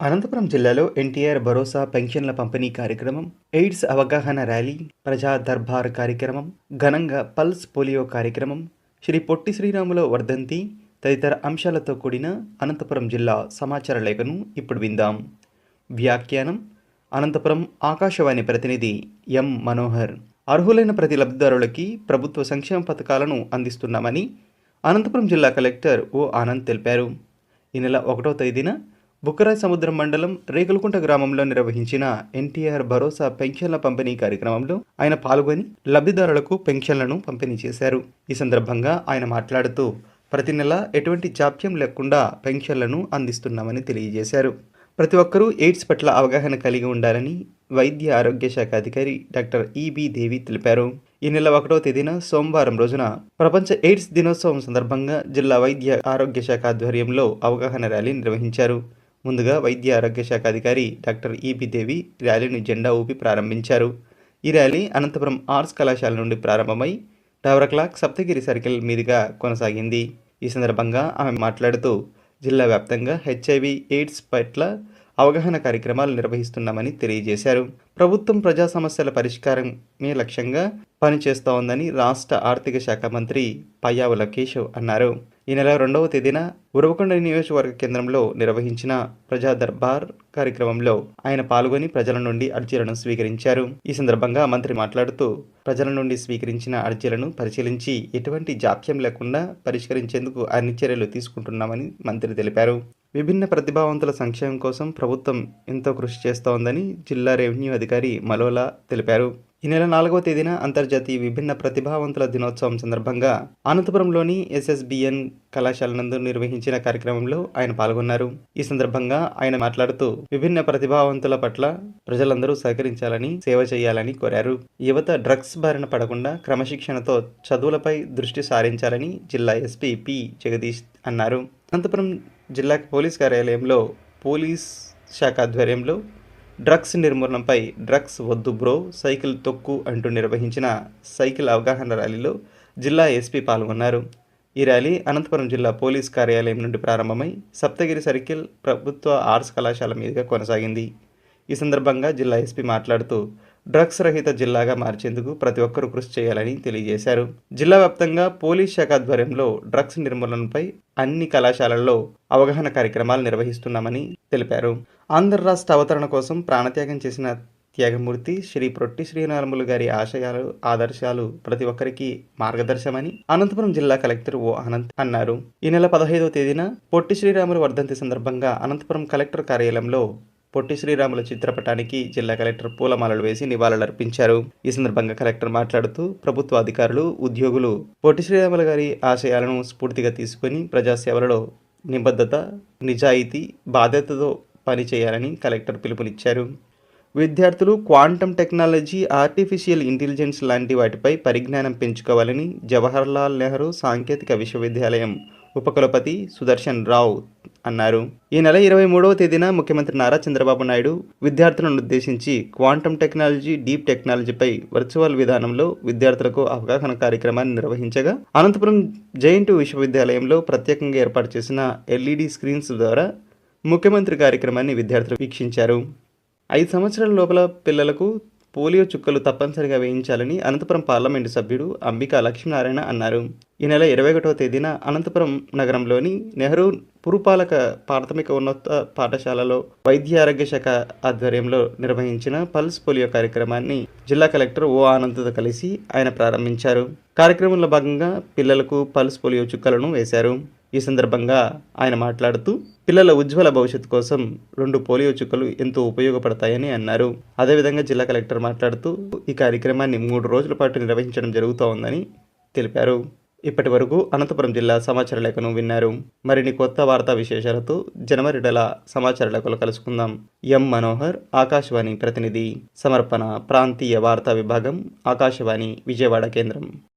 అనంతపురం జిల్లాలో ఎన్టీఆర్ భరోసా పెన్షన్ల పంపిణీ కార్యక్రమం ఎయిడ్స్ అవగాహన ర్యాలీ ప్రజా దర్బార్ కార్యక్రమం ఘనంగా పల్స్ పోలియో కార్యక్రమం శ్రీ పొట్టి శ్రీరాముల వర్ధంతి తదితర అంశాలతో కూడిన అనంతపురం జిల్లా సమాచార లేఖను ఇప్పుడు విందాం. వ్యాఖ్యానం అనంతపురం ఆకాశవాణి ప్రతినిధి ఎం మనోహర్. అర్హులైన ప్రతి లబ్ధిదారులకి ప్రభుత్వ సంక్షేమ పథకాలను అందిస్తున్నామని అనంతపురం జిల్లా కలెక్టర్ ఓ ఆనంద్ తెలిపారు. ఈ నెల ఒకటో తేదీన బుక్కరాయ్ సముద్రం మండలం రేగులకుంట గ్రామంలో నిర్వహించిన ఎన్టీఆర్ భరోసా పెన్షన్ల పంపిణీ కార్యక్రమంలో ఆయన పాల్గొని లబ్ధిదారులకు పెన్షన్లను పంపిణీ చేశారు. ఈ సందర్భంగా ఆయన మాట్లాడుతూ ప్రతి నెల ఎటువంటి జాప్యం లేకుండా పెన్షన్లను అందిస్తున్నామని తెలియజేశారు. ప్రతి ఒక్కరూ ఎయిడ్స్ పట్ల అవగాహన కలిగి ఉండాలని వైద్య ఆరోగ్య శాఖ అధికారి డాక్టర్ ఈబి దేవి తెలిపారు. ఈ నెల ఒకటో తేదీన సోమవారం రోజున ప్రపంచ ఎయిడ్స్ దినోత్సవం సందర్భంగా జిల్లా వైద్య ఆరోగ్య శాఖ ఆధ్వర్యంలో అవగాహన ర్యాలీ నిర్వహించారు. ముందుగా వైద్య ఆరోగ్య శాఖ అధికారి డాక్టర్ ఈపి దేవి ర్యాలీని జెండా ఊపి ప్రారంభించారు. ఈ ర్యాలీ అనంతపురం ఆర్ట్స్ కళాశాల నుండి ప్రారంభమై టవర్ క్లాక్ సప్తగిరి సర్కిల్ మీదుగా కొనసాగింది. ఈ సందర్భంగా ఆమె మాట్లాడుతూ జిల్లా వ్యాప్తంగా హెచ్ఐవి ఎయిడ్స్ పట్ల అవగాహన కార్యక్రమాలు నిర్వహిస్తున్నామని తెలియజేశారు. ప్రభుత్వం ప్రజా సమస్యల పరిష్కారమే లక్ష్యంగా పనిచేస్తోందని రాష్ట్ర ఆర్థిక శాఖ మంత్రి పయ్యావుల కేశవ్ అన్నారు. ఈ నెల రెండవ తేదీన ఉరవకొండ నియోజకవర్గ కేంద్రంలో నిర్వహించిన ప్రజా దర్బార్ కార్యక్రమంలో ఆయన పాల్గొని ప్రజల నుండి అర్జీలను స్వీకరించారు. ఈ సందర్భంగా మంత్రి మాట్లాడుతూ ప్రజల నుండి స్వీకరించిన అర్జీలను పరిశీలించి ఎటువంటి జాప్యం లేకుండా పరిష్కరించేందుకు అన్ని చర్యలు తీసుకుంటున్నామని మంత్రి తెలిపారు. విభిన్న ప్రతిభావంతుల సంక్షేమం కోసం ప్రభుత్వం ఎంతో కృషి చేస్తోందని జిల్లా రెవెన్యూ అధికారి మలోలా తెలిపారు. ఈ నెల నాలుగవ తేదీన అంతర్జాతీయ విభిన్న ప్రతిభావంతుల దినోత్సవం సందర్భంగా అనంతపురంలోని ఎస్ఎస్బిఎన్ కళాశాల నందు నిర్వహించిన కార్యక్రమంలో ఆయన పాల్గొన్నారు. ఈ సందర్భంగా ఆయన మాట్లాడుతూ విభిన్న ప్రతిభావంతుల పట్ల ప్రజలందరూ సహకరించాలని సేవ చేయాలని కోరారు. యువత డ్రగ్స్ బారిన పడకుండా క్రమశిక్షణతో చదువులపై దృష్టి సారించాలని జిల్లా ఎస్పీ పి. జగదీష్ అన్నారు. అనంతపురం జిల్లా పోలీస్ కార్యాలయంలో పోలీస్ శాఖ ఆధ్వర్యంలో డ్రగ్స్ నిర్మూలనపై డ్రగ్స్ వద్దు బ్రో సైకిల్ తొక్కు అంటూ నిర్వహించిన సైకిల్ అవగాహన ర్యాలీలో జిల్లా ఎస్పీ పాల్గొన్నారు. ఈ ర్యాలీ అనంతపురం జిల్లా పోలీస్ కార్యాలయం నుండి ప్రారంభమై సప్తగిరి సర్కిల్ ప్రభుత్వ ఆర్ట్స్ కళాశాల మీదుగా కొనసాగింది. ఈ సందర్భంగా జిల్లా ఎస్పీ మాట్లాడుతూ డ్రగ్స్ రహిత జిల్లాగా మార్చేందుకు ప్రతి ఒక్కరూ కృషి చేయాలని తెలియజేశారు. జిల్లా వ్యాప్తంగా పోలీస్ శాఖ ఆధ్వర్యంలో డ్రగ్స్ నిర్మూలనపై అన్ని కళాశాలల్లో అవగాహన కార్యక్రమాలు నిర్వహిస్తున్నామని తెలిపారు. ఆంధ్ర రాష్ట్ర అవతరణ కోసం ప్రాణత్యాగం చేసిన త్యాగమూర్తి శ్రీ ప్రొట్టి శ్రీరాములు గారి ఆశయాలు ఆదర్శాలు ప్రతి ఒక్కరికి మార్గదర్శమని అనంతపురం జిల్లా కలెక్టర్ ఓ అనంత్ అన్నారు. ఈ నెల పదహైదవ తేదీన పొట్టి శ్రీరాములు వర్ధంతి సందర్భంగా అనంతపురం కలెక్టర్ కార్యాలయంలో పొట్టి శ్రీరాముల చిత్రపటానికి జిల్లా కలెక్టర్ పూలమాలలు వేసి నివాళులర్పించారు. ఈ సందర్భంగా కలెక్టర్ మాట్లాడుతూ ప్రభుత్వ అధికారులు ఉద్యోగులు పొట్టి శ్రీరాముల గారి ఆశయాలను స్ఫూర్తిగా తీసుకుని ప్రజాసేవలలో నిబద్ధత నిజాయితీ బాధ్యతతో పనిచేయాలని కలెక్టర్ పిలుపునిచ్చారు. విద్యార్థులు క్వాంటమ్ టెక్నాలజీ ఆర్టిఫిషియల్ ఇంటెలిజెన్స్ లాంటి వాటిపై పరిజ్ఞానం పెంచుకోవాలని జవహర్లాల్ నెహ్రూ సాంకేతిక విశ్వవిద్యాలయం ఉపకులపతి సుదర్శన్ రావు అన్నారు. ఈ నెల ఇరవై మూడవ తేదీన ముఖ్యమంత్రి నారా చంద్రబాబు నాయుడు విద్యార్థులను ఉద్దేశించి క్వాంటమ్ టెక్నాలజీ డీప్ టెక్నాలజీపై వర్చువల్ విధానంలో విద్యార్థులకు అవగాహన కార్యక్రమాన్ని నిర్వహించగా అనంతపురం జైంటు విశ్వవిద్యాలయంలో ప్రత్యేకంగా ఏర్పాటు చేసిన ఎల్ఈడి స్క్రీన్స్ ద్వారా ముఖ్యమంత్రి కార్యక్రమాన్ని విద్యార్థులు వీక్షించారు. ఐదు సంవత్సరాల లోపల పిల్లలకు పోలియో చుక్కలు తప్పనిసరిగా వేయించాలని అనంతపురం పార్లమెంటు సభ్యుడు అంబికా లక్ష్మీనారాయణ అన్నారు. ఈ నెల ఇరవై ఒకటవ తేదీన అనంతపురం నగరంలోని నెహ్రూ పురపాలక ప్రాథమిక ఉన్నత పాఠశాలలో వైద్య ఆరోగ్య శాఖ ఆధ్వర్యంలో నిర్వహించిన పల్స్ పోలియో కార్యక్రమాన్ని జిల్లా కలెక్టర్ ఓ ఆనంద్తో కలిసి ఆయన ప్రారంభించారు. కార్యక్రమంలో భాగంగా పిల్లలకు పల్స్ పోలియో చుక్కలను వేశారు. ఈ సందర్భంగా ఆయన మాట్లాడుతూ పిల్లల ఉజ్వల భవిష్యత్తు కోసం రెండు పోలియో చుక్కలు ఎంతో ఉపయోగపడతాయని అన్నారు. అదేవిధంగా జిల్లా కలెక్టర్ మాట్లాడుతూ ఈ కార్యక్రమాన్ని మూడు రోజుల పాటు నిర్వహించడం జరుగుతోందని తెలిపారు. ఇప్పటి వరకు అనంతపురం జిల్లా సమాచార లేఖను విన్నారు. మరిన్ని కొత్త వార్తా విశేషాలతో జనవరి నెల సమాచార లేఖలు కలుసుకుందాం. ఎం మనోహర్ ఆకాశవాణి ప్రతినిధి. సమర్పణ ప్రాంతీయ వార్తా విభాగం ఆకాశవాణి విజయవాడ కేంద్రం.